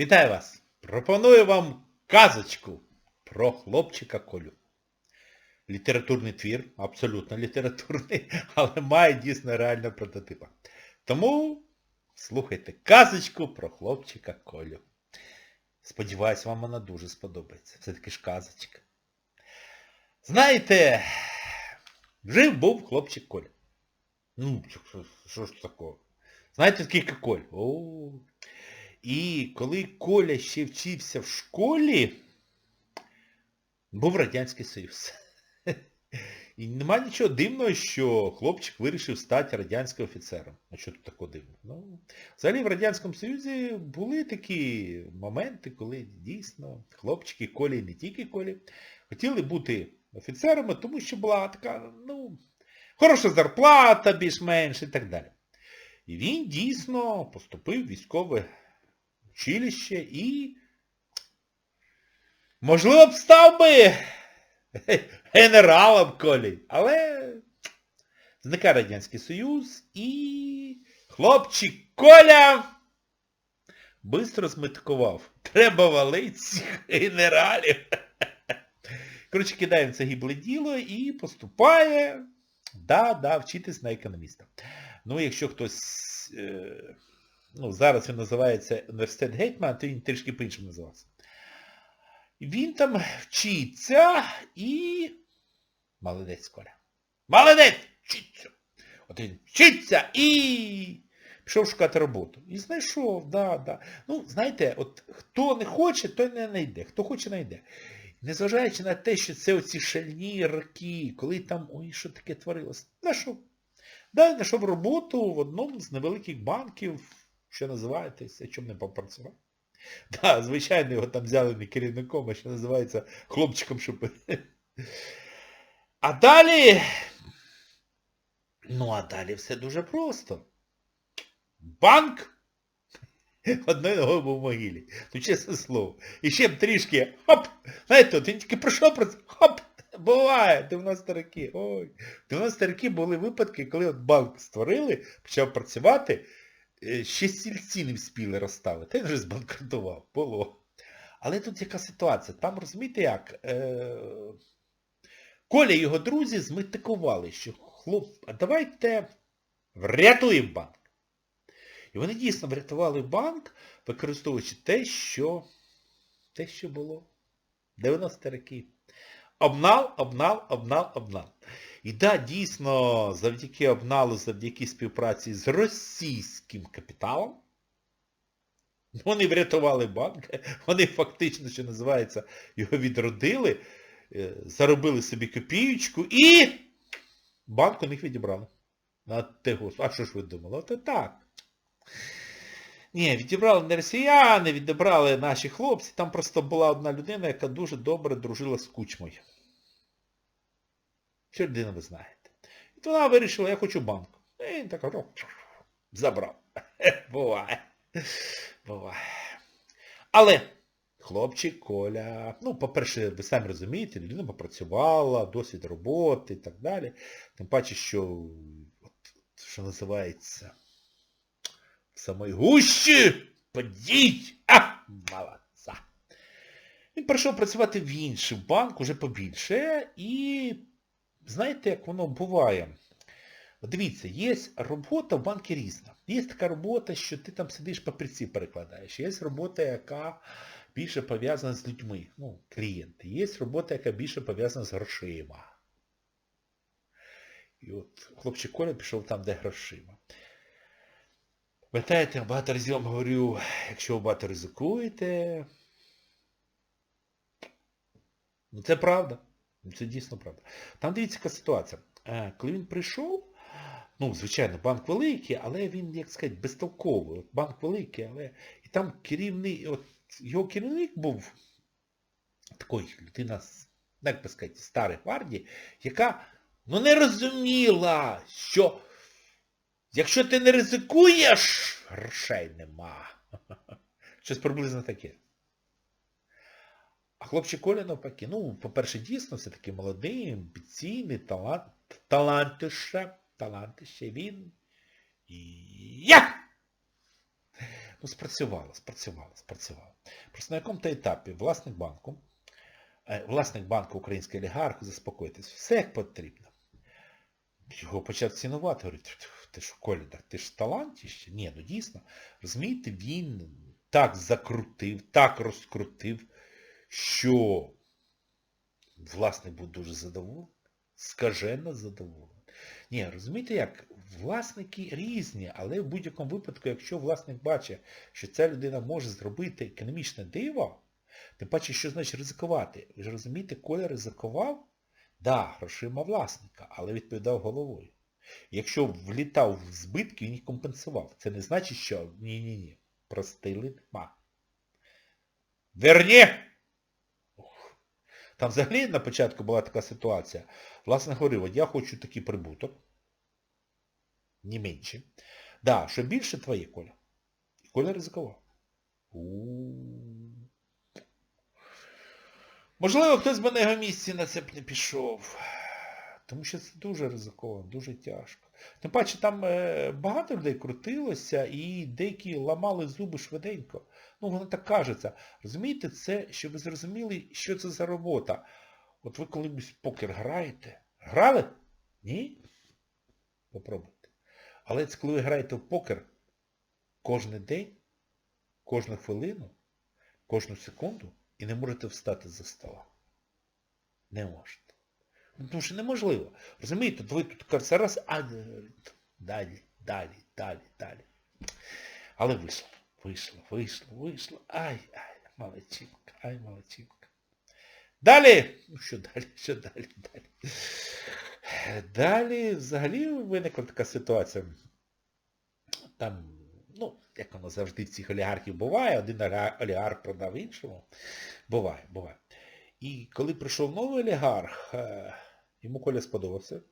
Вітаю вас! Пропоную вам казочку про хлопчика Колю. Літературний твір, абсолютно літературний, але має дійсно реального прототипа. Тому слухайте казочку про хлопчика Колю. Сподіваюсь, вам вона дуже сподобається. Все-таки ж казочка. Знаєте, жив був хлопчик Коля. Ну, що, ж такого? Знаєте, як Коль? О, і коли Коля ще вчився в школі, був Радянський Союз. І нема нічого дивного, що хлопчик вирішив стати радянським офіцером. А що тут такого дивного? Ну, взагалі в Радянському Союзі були такі моменти, коли дійсно хлопчики Колі, і не тільки Колі, хотіли бути офіцерами, тому що була така, ну, хороша зарплата більш-менш і так далі. І він дійсно поступив в військове училище і, можливо, б став би генералом Колі. Але зникає Радянський Союз і хлопчик Коля бистро зметикував. Треба валити цих генералів. Коротше, кидаємо це гібле діло і поступає, да, да, вчитись на економіста. Ну, якщо хтось, е, ну, зараз він називається університет Гетьман, то він трішки по-іншому називався. Він там вчиться і... Молодець, Коля. Молодець! Вчиться! От він вчиться і... Пішов шукати роботу. І знайшов, да, да. Ну, знаєте, от хто не хоче, той не знайде. Хто хоче, знайде. Незважаючи на те, що це оці шальні роки, коли там, ой, що таке творилось, знайшов. Да, знайшов роботу в одному з невеликих банків, що називається, чому не попрацював. Да, звичайно, його там взяли не керівником, а що називається хлопчиком, щоб... А далі... Ну, а далі все дуже просто. Банк одною ногою був в могилі. Ну, чесне слово. І ще б трішки, хоп! Знаєте, він тільки пройшов про це, хоп! Буває, 90 роки. Ой. 90 роки були випадки, коли от банк створили, почав працювати, ще стільці не вспіли розставити. Він вже збанкрутував. Було. Але тут яка ситуація? Там, розумієте як? Е... Коля і його друзі зметикували, що хлоп, а давайте врятуємо банк. І вони дійсно врятували банк, використовуючи те, що те, що було 90 роки. Обнал, обнал, обнал, обнал. І да, дійсно, завдяки обналу, завдяки співпраці з російським капіталом, вони врятували банк, вони фактично, що називається, його відродили, е, заробили собі копієчку і банк у них відібрали. А, те, а що ж ви думали? От так. Ні, відібрали не росіяни, відібрали наші хлопці. Там просто була одна людина, яка дуже добре дружила з кучмою. Що людина ви знаєте. І вона вирішила, я хочу банк. І він так забрав. Буває. Буває. Але хлопчик Коля, ну, по-перше, ви самі розумієте, людина попрацювала, досвід роботи і так далі. Тим паче, що, от, що називається, в самої гущі подіть! А, молодця. Він прийшов працювати в інший банк, уже побільше, і знаєте, як воно буває? Дивіться, є робота в банку різна. Є така робота, що ти там сидиш папірці перекладаєш. Є робота, яка більше пов'язана з людьми, ну, клієнти. Є робота, яка більше пов'язана з грошима. І от хлопчик Коля пішов там, де грошима. Пам'ятаєте, я багато разів вам говорю, якщо ви багато ризикуєте, ну це правда. Це дійсно правда. Там дивіться, яка ситуація. Е, Коли він прийшов, ну, звичайно, банк великий, але він, як сказати, безтолковий. От банк великий, але... І там керівний, от його керівник був такий людина, як би сказати, старої гвардії, яка ну, не розуміла, що якщо ти не ризикуєш, грошей нема. Щось приблизно таке. А хлопчик Коля навпаки, ну, по-перше, дійсно, все-таки молодий, амбіційний, талант, талантище, талантище він. Я! Ну, спрацювало, спрацювало, спрацювало. Просто на якому-то етапі власник банку, е, власник банку український олігарх, заспокойтесь, все як потрібно. Його почав цінувати, говорить, «Ти- що, Коля, ти ж талантіще? Ні, ну дійсно. Розумієте, він так закрутив, так розкрутив, що власник був дуже задоволений, скажено задоволений. Ні, розумієте як? Власники різні, але в будь-якому випадку, якщо власник бачить, що ця людина може зробити економічне диво, тим паче, що значить ризикувати. Ви ж розумієте, Коля ризикував, да, грошима власника, але відповідав головою. Якщо влітав в збитки, він їх компенсував. Це не значить, що ні-ні-ні, простили нема. Верні! Там взагалі на початку була така ситуація. Власне говорив, от я хочу такий прибуток, не менше. Да, що більше твоє, Коля. І Коля ризикував. Можливо, хтось би на його місці на це б не пішов. Тому що це дуже ризиковано, дуже тяжко. Тим паче там е, багато людей крутилося і деякі ламали зуби швиденько. Ну, воно так кажеться. Розумієте, це, щоб ви зрозуміли, що це за робота. От ви колись покер граєте. Грали? Ні? Попробуйте. Але це коли ви граєте в покер кожен день, кожну хвилину, кожну секунду і не можете встати за стола. Не можете. Ну, Тому що неможливо. Розумієте, ви тут кажете раз, а далі, далі, далі, далі. Але вийшло, вийшло, вийшло, вийшло. Ай, ай, молодчинка, ай, молодчинка. Далі, ну що далі, що далі, далі. Далі взагалі виникла така ситуація. Там, ну, як воно завжди в цих олігархів буває, один олігарх продав іншому. Буває, буває. І коли прийшов новий олігарх, е, йому Коля сподобався.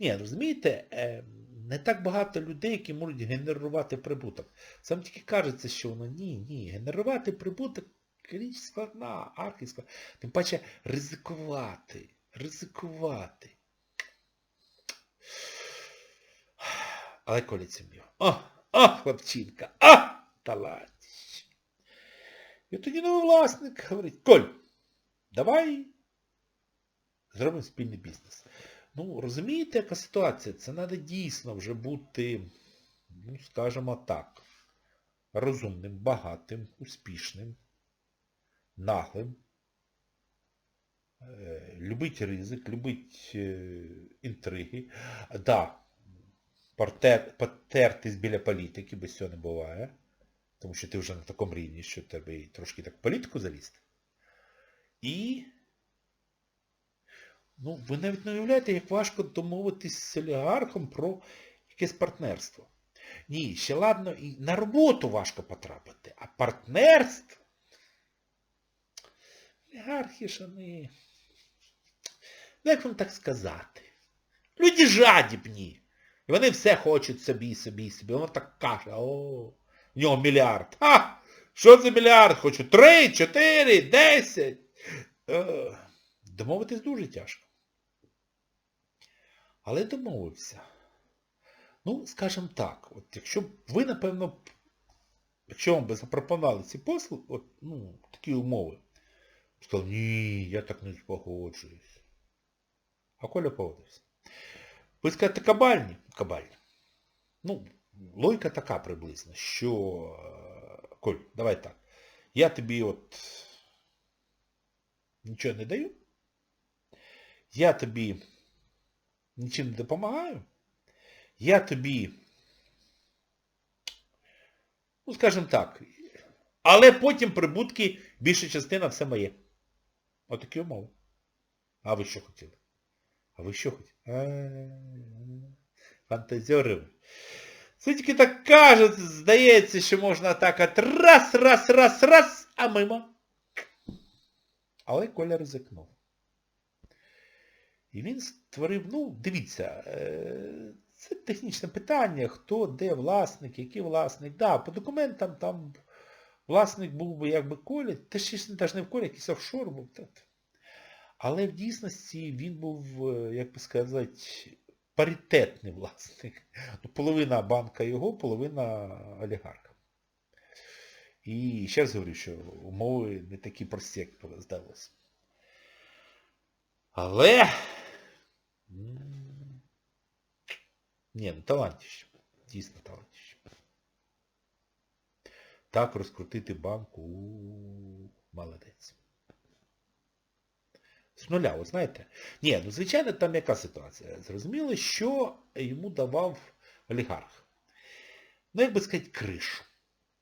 Ні, розумієте, е, не так багато людей, які можуть генерувати прибуток. Сам тільки кажеться, що воно ні, ні. Генерувати прибуток річ складна, архі складна. Тим паче ризикувати, ризикувати. Але Коля вмів. О, о, хлопчинка, о, талантище. І тоді новий власник говорить, Коль, давай зробимо спільний бізнес. Ну, розумієте, яка ситуація? Це треба дійсно вже бути, ну, скажімо так, розумним, багатим, успішним, наглим. Е, Любить ризик, любить е, інтриги. Да, потертись біля політики, без цього не буває. Тому що ти вже на такому рівні, що тебе трошки так в політику залізти. І ну, ви навіть не уявляєте, як важко домовитись з олігархом про якесь партнерство. Ні, ще ладно, і на роботу важко потрапити, а партнерство. Олігархи ж вони... Ну, як вам так сказати? Люди жадібні. І вони все хочуть собі, собі, собі. Воно так каже, о, в нього мільярд. Ха! Що за мільярд? Хочу три, чотири, десять. Е, Домовитись дуже тяжко. Але домовився. Ну, скажімо так, от якщо б ви, напевно, якщо вам би запропонували ці послуги, от, ну, такі умови, сказав, ні, я так не погоджуюсь. А Коля погодився. Ви скажете, кабальні? Кабальні. Ну, логіка така приблизно, що, е, Коль, давай так. Я тобі от нічого не даю. Я тобі нічим не допомагаю. Я тобі, ну, скажімо так, але потім прибутки, більша частина все моє. Отакі умови. А ви що хотіли? А ви що хотіли? А-а-а. Фантазьори. Це тільки так кажуть, здається, що можна так от раз, раз, раз, раз, а мимо. Але Коля ризикнув. І він створив, ну, дивіться, е, це технічне питання, хто, де власник, який власник. Да, по документам там власник був би якби Коля, та ще ж навіть не в Колі, якийсь офшор був. Але в дійсності він був, е, як би сказати, паритетний власник. Ну, половина банка його, половина олігарха. І ще раз говорю, що умови не такі прості, як здалося. Але... Ні, ну талантіще. Дійсно талантіще. Так розкрутити банк у молодець. З нуля, ви знаєте? Ні, ну звичайно, там яка ситуація? Зрозуміло, що йому давав олігарх. Ну, як би сказати, кришу.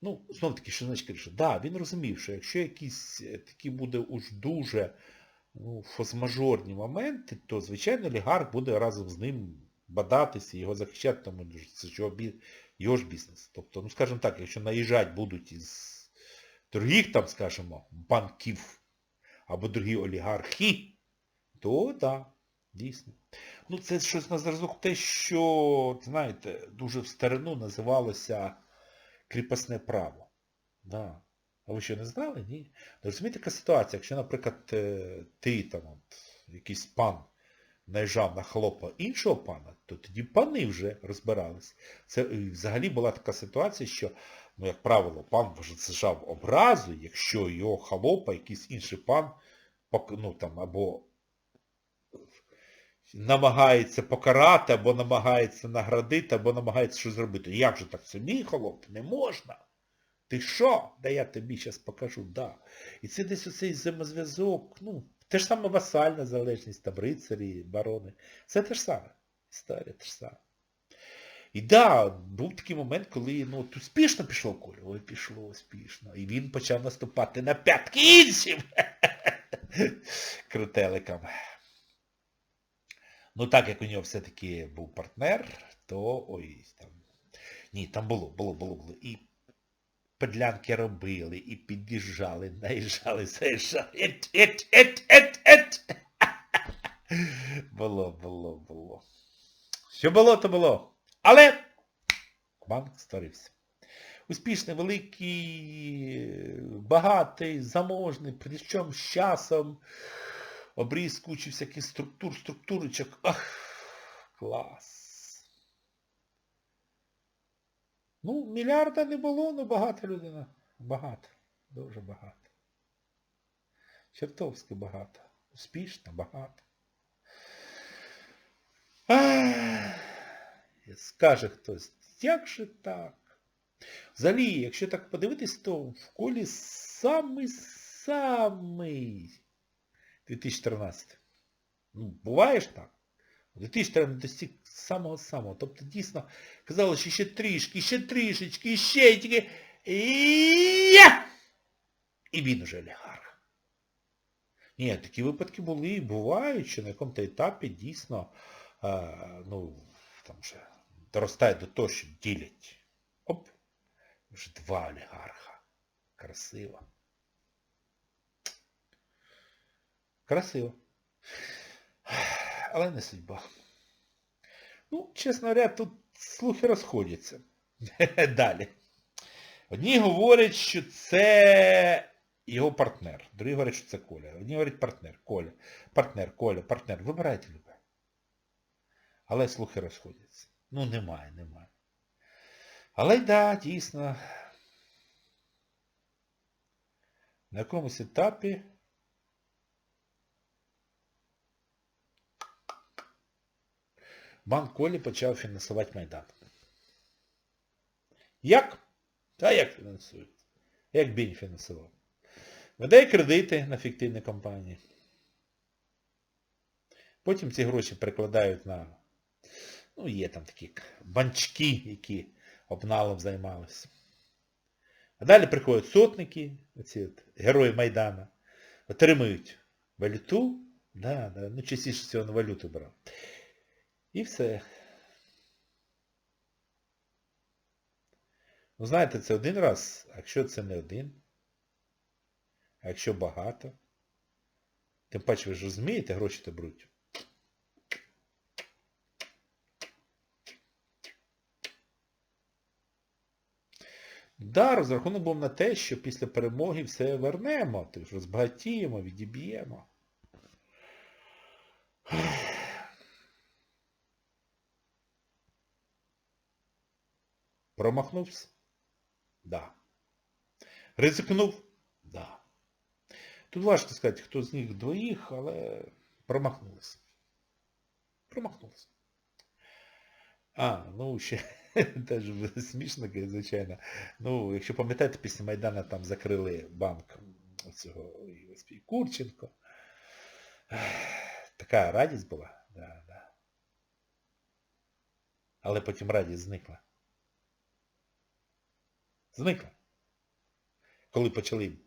Ну, знов таки, що значить кришу? Так, да, він розумів, що якщо якісь е, такі буде уж дуже ну, фосмажорні моменти, то, звичайно, олігарх буде разом з ним бадатися, його захищати, тому що його ж бізнес. Тобто, ну, скажімо так, якщо наїжджати будуть із других, там, скажімо, банків або другі олігархи, то так, да, дійсно. Ну, це щось на зразок те, що, знаєте, дуже в старину називалося кріпосне право. Да. А ви що, не знали? Ні. Ну, розумієте, така ситуація, якщо, наприклад, е, ти там, от, якийсь пан наїжджав на хлопа іншого пана, то тоді пани вже розбирались. Це взагалі була така ситуація, що, ну, як правило, пан вважав образу, якщо його холопа, якийсь інший пан, ну, там, або намагається покарати, або намагається наградити, або намагається щось зробити. Як же так? Це мій холоп? Не можна. Ти що? Да я тобі зараз покажу, да. І це десь оцей взаємозв'язок, ну, те ж саме васальна залежність, там рицарі, барони. Це те ж саме. Історія те ж саме. І да, був такий момент, коли ну, от успішно пішов Коля. Ой, пішло успішно. І він почав наступати на п'ятки іншим. Крутеликам. Ну так як у нього все-таки був партнер, то ой, там. Ні, там було, було, було, було. І педлянки робили, і під'їжджали, наїжджали, заїжджали. Ет, ет, ет, ет, ет. Було, було, було. Що було, то було. Але банк створився. Успішний, великий, багатий, заможний, причому з часом обріз кучу всяких структур, структурочок. Ах, клас. Ну, мільярда не було, але багата людина. Багата. Дуже багата. Чертовськи багата. Успішна, багата. Ах, скаже хтось, як же так? Взагалі, якщо так подивитись, то в колі самий-самий 2013. Ну, буває ж так. У 2013 достиг самого-самого. Тобто дійсно казали, що ще трішки, ще трішечки, ще тільки. І! І він уже олігарх. Ні, такі випадки були і бувають, що на якому-то етапі дійсно, а, ну, там вже доростає до того, що ділять. Оп, вже два олігарха. Красиво. Красиво. Але не судьба. Ну, чесно говоря, тут слухи розходяться. Далі. Одні говорять, що це його партнер. Другі говорять, що це Коля. Одні говорять партнер, Коля. Партнер, Коля, партнер. Вибирайте любе. Але слухи розходяться. Ну, немає, немає. Але й да, дійсно. На якомусь етапі банк Колі почав фінансувати Майдан. Як? Та як фінансують? Як Бінь фінансував? Видає кредити на фіктивні компанії. Потім ці гроші перекладають на... Ну, є там такі банчки, які обналом займалися. А далі приходять сотники, оці от, герої Майдана, отримують валюту, да, да, ну частіше всього на валюту брав. І все. Ну, знаєте, це один раз, а якщо це не один, а якщо багато, тим паче ви ж розумієте, гроші то беруть. Да, розрахунок був на те, що після перемоги все вернемо, тож розбагатіємо, відіб'ємо. Промахнувся? Да. Ризикнув? Да. Тут важко сказати, хто з них двоїх, але промахнулися. Промахнулися. А, ну ще теж смішно, звичайно. Ну, якщо пам'ятаєте, після Майдана там закрили банк цього Курченко. Така радість була. Да, да. Але потім радість зникла. Зникла. Коли почали,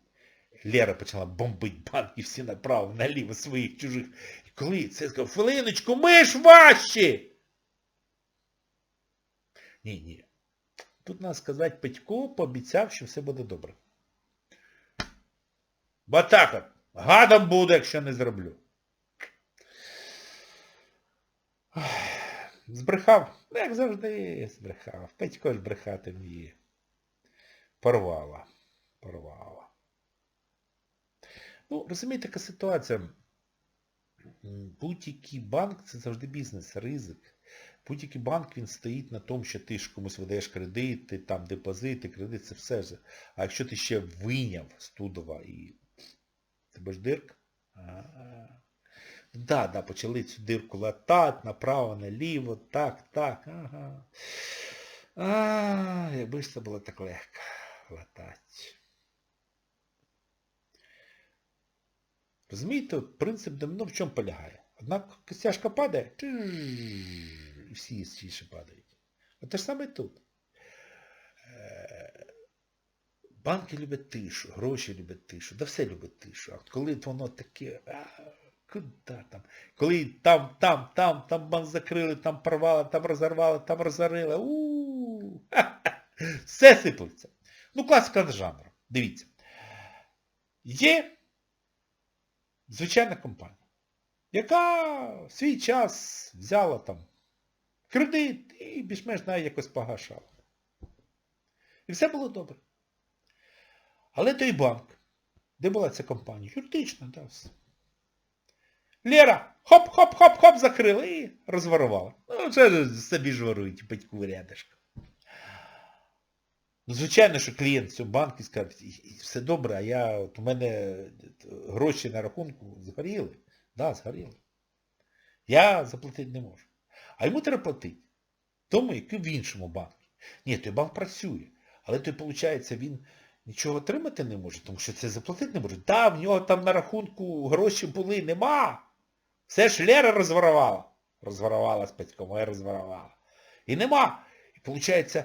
Лера почала бомбити банки всі направо, наліво своїх чужих. І коли це сказав, хвилиночку, ми ж ваші! Ні, ні. Тут треба сказати, Петько пообіцяв, що все буде добре. Бо так от, гадом буде, якщо не зроблю. Збрехав? Ну, як завжди збрехав. Петько ж брехати вміє. Порвала. Порвала. Ну, розумієте, така ситуація. Будь-який банк це завжди бізнес, ризик. Будь-який банк він стоїть на тому, що ти ж комусь видаєш кредити, там депозити, кредит, це все ж. А якщо ти ще вийняв з Тудова і тебе ж дирка. А-а. Да, да, почали цю дирку латати, направо, наліво, так, так, ага. А, якби ж це було так легко латати. Розумієте, принцип доміно в чому полягає? Одна костяшка падає, і всі інші падають. От те ж саме тут. Е, Банки люблять тишу, гроші люблять тишу, да все любить тишу. А коли воно таке, а, куди там? Коли там, там, там, там банк закрили, там порвали, там розорвали, там розорили, у все сиплеться. Ну, класика жанру. Дивіться. Є звичайна компанія, яка в свій час взяла там кредит і більш-менш навіть якось погашала. І все було добре. Але той банк, де була ця компанія, юридична, да, все. Лера, хоп-хоп-хоп-хоп, закрила і розворувала. Ну, це собі ж ворують, батьку рядишко. Ну, звичайно, що клієнт цього банку скаже, «І- і все добре, а я, от у мене е, гроші на рахунку згоріли. Да, згоріли. Я заплатити не можу. А йому треба платити. Тому, який в іншому банку. Ні, той банк працює. Але той, виходить, він нічого отримати не може, тому що це заплатити не може. Да, в нього там на рахунку гроші були, нема. Все ж Лера розворувала. Розворувала спецько, моя розворувала. І нема. І виходить, в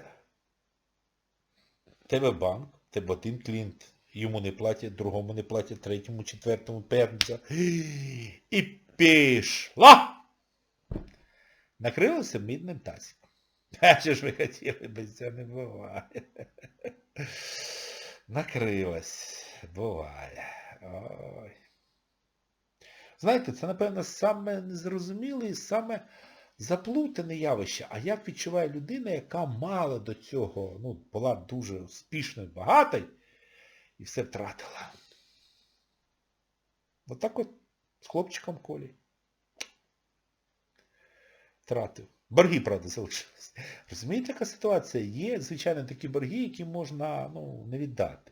тебе банк, тебе один клієнт, йому не платять, другому не платять, третьому, четвертому, п'ятому. І пішла! Накрилося мідним тазиком. А що ж ви хотіли, без цього не буває. Накрилось. Буває. Ой. Знаєте, це, напевно, саме незрозуміле і саме заплутане явище. А як відчуває людина, яка мала до цього, ну, була дуже успішною, багатою, і все втратила. Отак от з хлопчиком Колі. Втратив. Борги, правда, залишились. Розумієте, яка ситуація? Є, звичайно, такі борги, які можна ну, не віддати.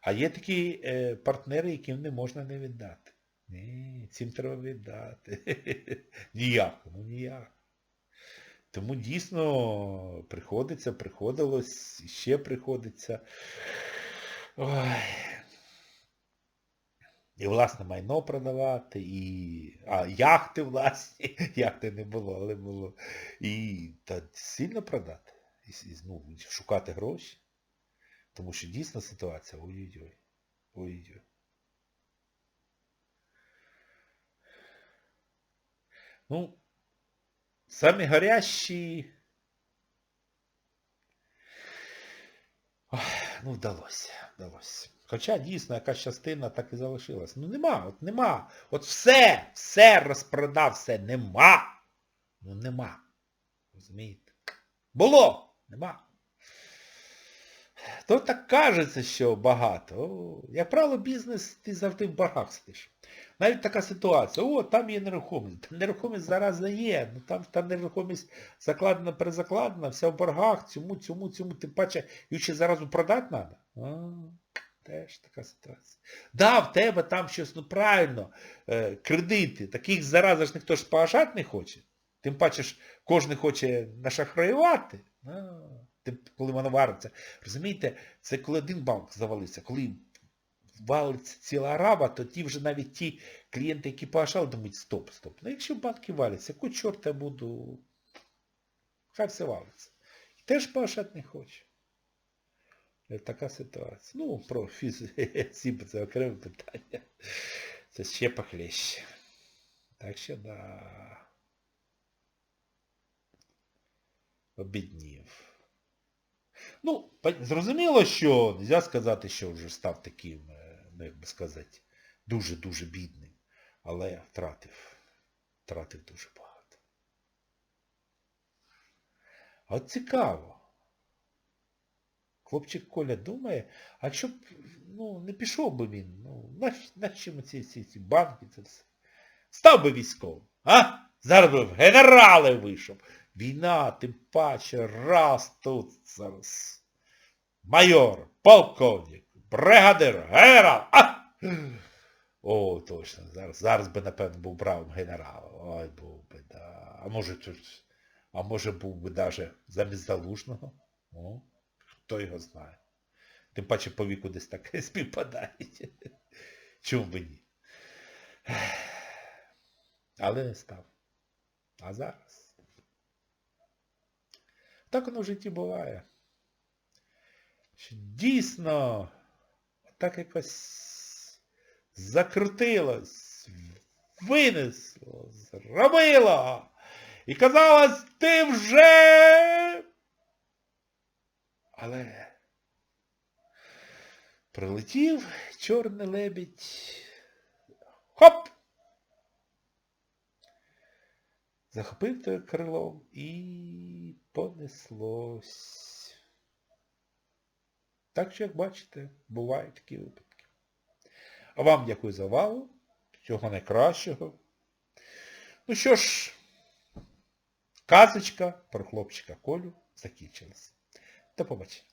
А є такі е, партнери, яким не можна не віддати. Ні, цим треба віддати. Ніяк, ну ніяк. Тому дійсно приходиться, приходилось, ще приходиться. Ой. І власне майно продавати, і... А, яхти власні. Яхти не було, але було. І та сильно продати. І, ну, шукати гроші. Тому що дійсно ситуація ой-ой-ой. Ой-ой-ой. Ну, самі гарячі... Ой, ну, вдалося, вдалося. Хоча дійсно якась частина так і залишилась. Ну нема, от нема. От все, все розпродав, все, нема. Ну нема. Розумієте? Було, нема. То так кажеться, що багато. Як правило, бізнес, ти завжди в боргах сидиш. Навіть така ситуація, о, там є нерухомість. Та нерухомість зараз не є. Ну там та нерухомість закладена, перезакладена, вся в боргах, цьому, цьому, цьому, тим паче, її ще зараз продати треба. Теж така ситуація. Да, в тебе там щось, ну правильно, е, кредити, таких зараза ж ніхто ж погашати не хоче. Тим паче ж кожен хоче нашахраювати. Тим, коли воно вариться. Розумієте, це коли один банк завалився, коли валиться ціла араба, то ті вже навіть ті клієнти, які погашали, думають, стоп, стоп. Ну якщо банки валяться, якого чорта я буду. Хай все валиться. І теж погашати не хоче. Е, Така ситуація. Ну, про фізсіб це окреме питання. Це ще похлеще. Так що да. Обіднів. Ну, зрозуміло, що не можна сказати, що вже став таким, ну як би сказати, дуже-дуже бідним. Але втратив. Втратив дуже багато. А От цікаво. Хлопчик Коля думає, а що б, ну, не пішов би він, ну, наш, наші ці, ці, ці банки, це все. Став би військовим, а? Зараз би в генерали вийшов. Війна, тим паче, раз тут зараз. Майор, полковник, бригадир, генерал. О, точно, зараз, зараз би, напевно, був бравим генералом. Ой, був би, да. А може а може був би даже замість залужного. О, хто його знає. Тим паче по віку десь так співпадають. Чому би ні? Але не став. А зараз? Так воно в житті буває. Дійсно так якось закрутилось, винесло, зробило. І казалось, ти вже. Але прилетів чорний лебідь. Хоп! Захопив те крилом і понеслось. Так що, як бачите, бувають такі випадки. А вам дякую за увагу. Всього найкращого. Ну що ж, казочка про хлопчика Колю закінчилась. До побачення.